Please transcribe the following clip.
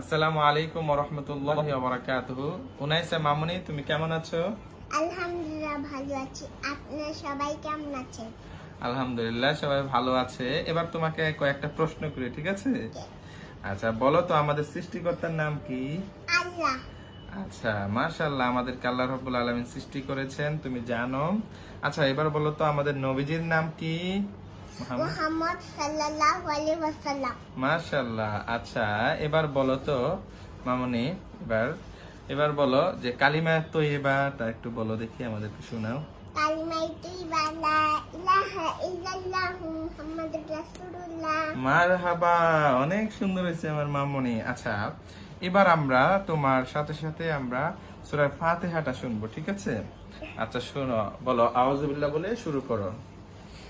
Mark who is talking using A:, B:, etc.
A: আসসালামু আলাইকুম রহমতুল্লাহ বারাকাতুহ। উনাইসা মামুনি তুমি কেমন আছো?
B: আলহামদুলিল্লাহ ভালো আছি। আপনারা সবাই কেমন আছেন?
A: আলহামদুলিল্লাহ সবাই ভালো আছে। এবার তোমাকে কয়েকটা প্রশ্ন করি ঠিক আছে? আচ্ছা বলো তো আমাদের সৃষ্টিকর্তার নাম কি?
B: আল্লাহ।
A: আচ্ছা মাশাআল্লাহ আমাদের আল্লাহ রাব্বুল আলামিন সৃষ্টি করেছেন তুমি জানো। আচ্ছা এবার বলো তো আমাদের নবীজির নাম কি? মুহাম্মদ?
B: মুহাম্মদ সাল্লাল্লাহু আলাইহি ওয়াসাল্লাম।
A: মাশাআল্লাহ। আচ্ছা এবার বলো তো মামনি এবার এবার বলো যে কালিমা একটু বলো দেখি আমাদেরকে শোনাও।
B: কালিমাই তুইবা লা ইলাহা ইল্লাল্লাহ মুহাম্মাদুর রাসূলুল্লাহ।
A: মারহাবা অনেক সুন্দর হয়েছে আমার মামনি। আচ্ছা এবার আমরা তোমার সাথে সাথে আমরা সূরা ফাতিহাটা শুনব ঠিক আছে। আচ্ছা শোনো বলো আউযুবিল্লাহ বলে শুরু করো।